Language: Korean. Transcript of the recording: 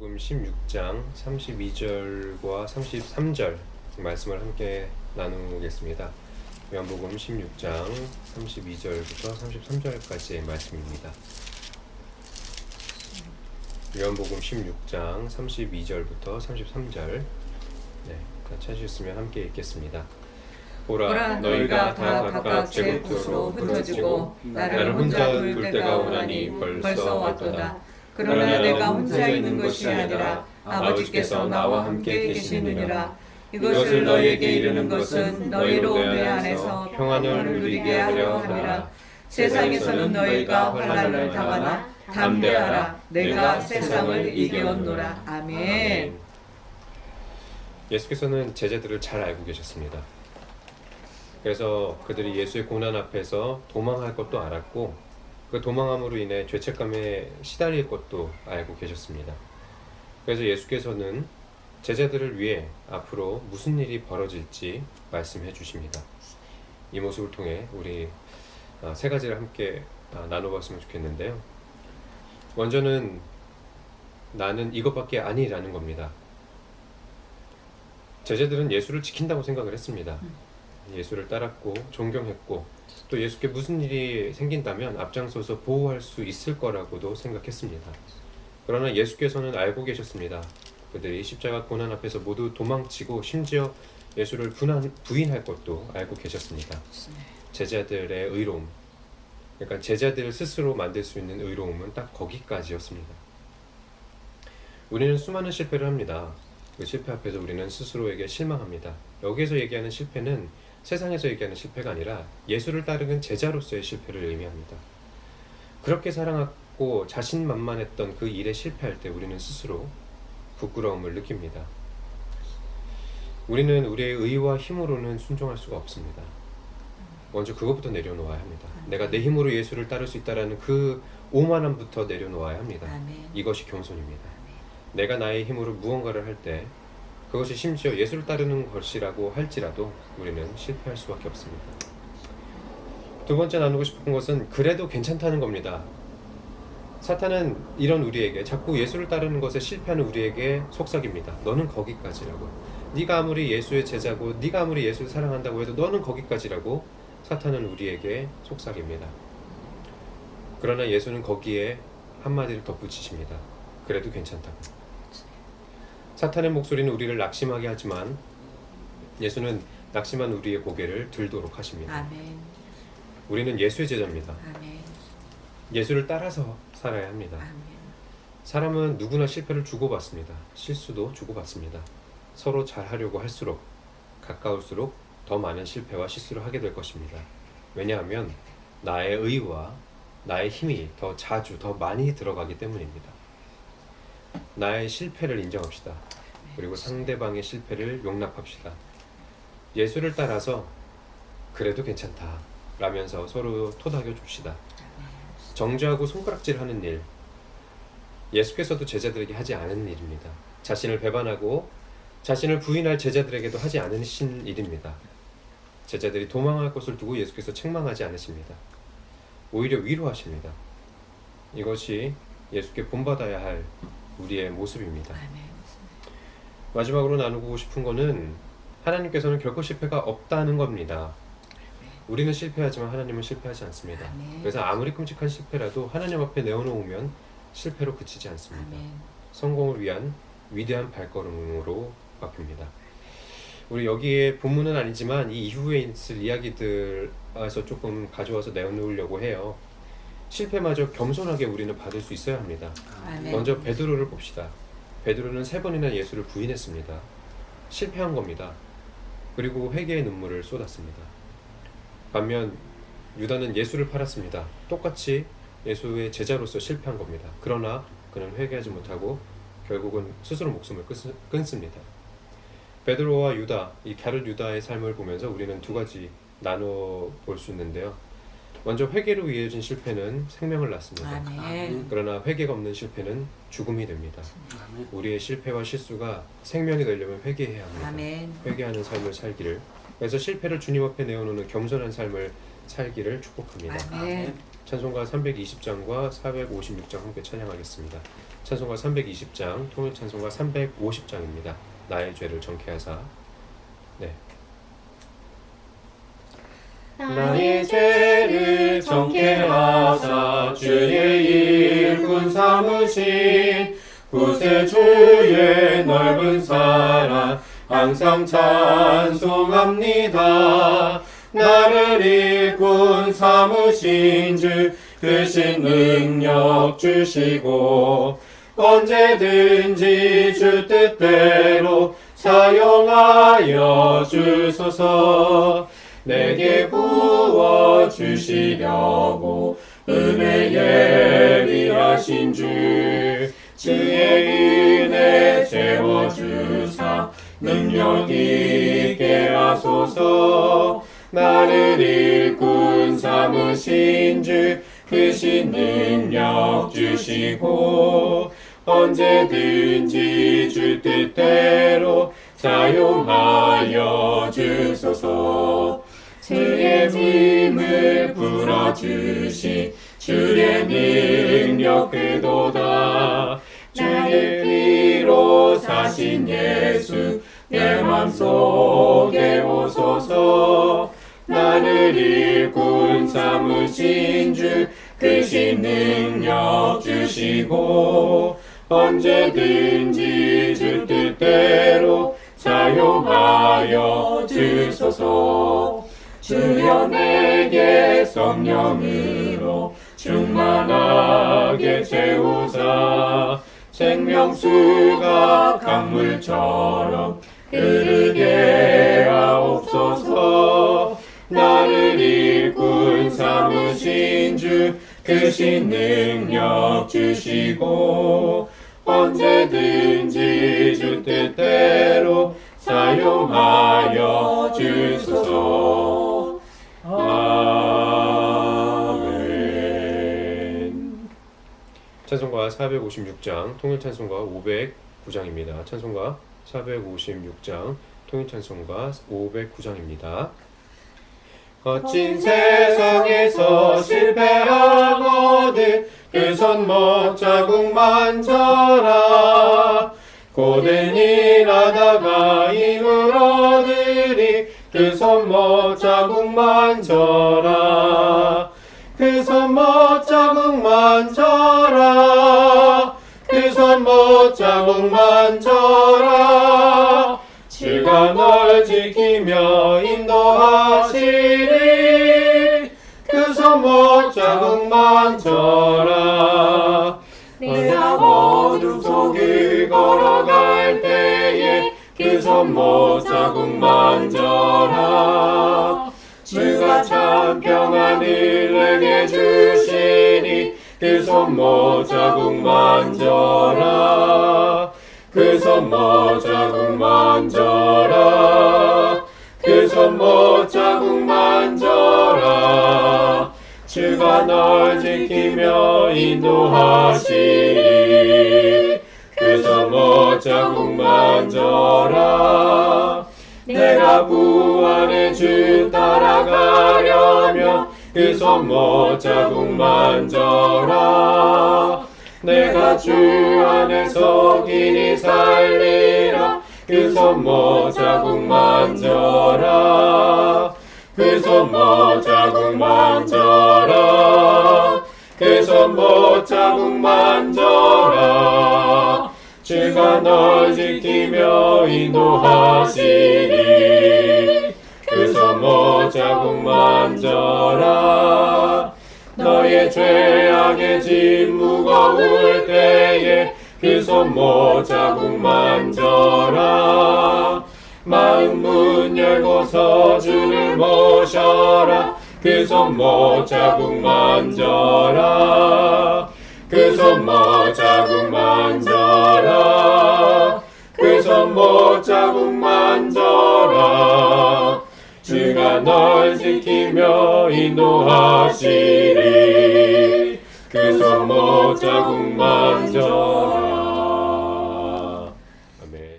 요한복음 16장 32절과 33절 말씀을 함께 나누겠습니다. 요한복음 16장 32절부터 33절까지의 말씀입니다. 요한복음 16장 32절부터 33절 네, 다 찾으셨으면 함께 읽겠습니다. 보라, 보라 너희가 다 각각 제 곳으로 흩어지고 나를 혼자 둘 때가 오나니 벌써 왔도다. 그러나 내가 혼자 있는 것이 아니라 아버지께서 나와 함께 계시느니라. 이것을 너희에게 이르는 것은 너희로 내 안에서 평안을 누리게 하려 함이라. 세상에서는 너희가 환난을 당하나 담대하라. 내가 세상을 이겨노라. 아멘. 예수께서는 제자들을 잘 알고 계셨습니다. 그래서 그들이 예수의 고난 앞에서 도망할 것도 알았고 그 도망함으로 인해 죄책감에 시달릴 것도 알고 계셨습니다. 그래서 예수께서는 제자들을 위해 앞으로 무슨 일이 벌어질지 말씀해 주십니다. 이 모습을 통해 우리 아, 세 가지를 함께 아, 나눠봤으면 좋겠는데요. 먼저는 나는 이것밖에 아니라는 겁니다. 제자들은 예수를 지킨다고 생각을 했습니다. 예수를 따랐고 존경했고 또 예수께 무슨 일이 생긴다면 앞장서서 보호할 수 있을 거라고도 생각했습니다. 그러나 예수께서는 알고 계셨습니다. 그들이 십자가 고난 앞에서 모두 도망치고 심지어 예수를 분한, 부인할 것도 알고 계셨습니다. 제자들의 의로움, 그러니까 제자들 스스로 만들 수 있는 의로움은 딱 거기까지였습니다. 우리는 수많은 실패를 합니다. 그 실패 앞에서 우리는 스스로에게 실망합니다. 여기에서 얘기하는 실패는 세상에서 얘기하는 실패가 아니라 예수를 따르는 제자로서의 실패를 의미합니다. 그렇게 사랑하고 자신만만했던 그 일에 실패할 때 우리는 스스로 부끄러움을 느낍니다. 우리는 우리의 의와 힘으로는 순종할 수가 없습니다. 먼저 그것부터 내려놓아야 합니다. 내가 내 힘으로 예수를 따를 수 있다라는 그 오만함부터 내려놓아야 합니다. 이것이 겸손입니다. 내가 나의 힘으로 무언가를 할 때 그것이 심지어 예수를 따르는 것이라고 할지라도 우리는 실패할 수밖에 없습니다. 두 번째 나누고 싶은 것은 그래도 괜찮다는 겁니다. 사탄은 이런 우리에게 자꾸 예수를 따르는 것에 실패하는 우리에게 속삭입니다. 너는 거기까지라고. 네가 아무리 예수의 제자고 네가 아무리 예수를 사랑한다고 해도 너는 거기까지라고 사탄은 우리에게 속삭입니다. 그러나 예수는 거기에 한마디를 덧붙이십니다. 그래도 괜찮다고. 사탄의 목소리는 우리를 낙심하게 하지만 예수는 낙심한 우리의 고개를 들도록 하십니다. 아멘. 우리는 예수의 제자입니다. 아멘. 예수를 따라서 살아야 합니다. 아멘. 사람은 누구나 실패를 주고받습니다. 실수도 주고받습니다. 서로 잘하려고 할수록 가까울수록 더 많은 실패와 실수를 하게 될 것입니다. 왜냐하면 나의 의와 나의 힘이 더 자주 더 많이 들어가기 때문입니다. 나의 실패를 인정합시다. 그리고 상대방의 실패를 용납합시다. 예수를 따라서 그래도 괜찮다. 라면서 서로 토닥여 줍시다. 정죄하고 손가락질하는 일, 예수께서도 제자들에게 하지 않은 일입니다. 자신을 배반하고 자신을 부인할 제자들에게도 하지 않으신 일입니다. 제자들이 도망할 것을 두고 예수께서 책망하지 않으십니다. 오히려 위로하십니다. 이것이 예수께 본받아야 할 우리의 모습입니다. 아멘. 마지막으로 나누고 싶은 거는 하나님께서는 결코 실패가 없다는 겁니다. 우리는 실패하지만 하나님은 실패하지 않습니다. 아멘. 그래서 아무리 끔찍한 실패라도 하나님 앞에 내어놓으면 실패로 그치지 않습니다. 아멘. 성공을 위한 위대한 발걸음으로 바뀝니다. 우리 여기에 본문은 아니지만 이 이후에 있을 이야기들에서 조금 가져와서 내놓으려고 해요. 실패마저 겸손하게 우리는 받을 수 있어야 합니다. 아멘. 먼저 베드로를 봅시다. 베드로는 세 번이나 예수를 부인했습니다. 실패한 겁니다. 그리고 회개의 눈물을 쏟았습니다. 반면 유다는 예수를 팔았습니다. 똑같이 예수의 제자로서 실패한 겁니다. 그러나 그는 회개하지 못하고 결국은 스스로 목숨을 끊- 끊습니다. 베드로와 유다, 이 갸룻 유다의 삶을 보면서 우리는 두 가지 나눠 볼 수 있는데요. 먼저 회개로 이어진 실패는 생명을 낳습니다. 아멘. 그러나 회개가 없는 실패는 죽음이 됩니다. 아멘. 우리의 실패와 실수가 생명이 되려면 회개해야 합니다. 아멘. 회개하는 삶을 살기를. 그래서 실패를 주님 앞에 내어놓는 겸손한 삶을 살기를 축복합니다. 아멘. 찬송가 320장과 456장 함께 찬양하겠습니다. 찬송가 320장, 통일 찬송가 350장입니다. 나의 죄를 정케하사. 네. 나의 죄를 정케 하사 주의 일꾼 삼으신 구세주의 넓은 사랑 항상 찬송합니다. 나를 일꾼 삼으신 주 크신 능력 주시고 언제든지 주 뜻대로 사용하여 주소서 내게 부어 주시려고 은혜 예비하신 주 주의 은혜 채워 주사 능력 있게 하소서 나를 일꾼 삼으신 주 크신 능력 주시고 언제든지 주 뜻대로 사용하여 주소서 주시 주의 능력 그도다. 주의 피로 사신 예수 내 맘속에 오소서. 나를 일꾼 삼으신 주 크신 능력 주시고 언제든지 주 뜻 대로 사용하여 주소서. 주여 내 게 성령으로 충만하게 채우사. 생명수가 강물처럼 흐르게 하옵소서. 나를 일꾼 삼으신 주 크신 능력 주시고 언제든지 주 뜻대로 456장 통일 찬송가 509장입니다. 찬송가 456장 통일 찬송가 509장입니다. 거친 세상에서 실패하거든 그선 못자국만 져라 고된 일하다가 힘을 얻으리 그선 못자국만 져라 못자국만 져라 주가 널 지키며 인도하시리. 그선 못자국만 져라 내가 어둠 속을 걸어갈 때에 그선 못자국만 져라 주가 참 평안을 내게 주시니 그선 못자국 만 져라. 그선 못자국 만 져라. 그선 못자국 만 져라. 주가 널 지키며 인도하시리. 그선 못자국 만 져라. 내가 구 그선 못자국 만 져라. 내가 주 안에서 길이 살리라. 그선 못자국 만 져라. 그선 못자국 만 져라. 그선 못자국 만 져라. 주가 널 지키며 인도하시리 그선 못자국 만 져라. 너의 죄악의 짐 무거울 때에 그손 못자국 만 져라. 마음 문 열고서 주를 모셔라. 그손 못자국 만 져라. 그손 못자국 주가 널 지키며 인도하시리. 그손 못자국만 져라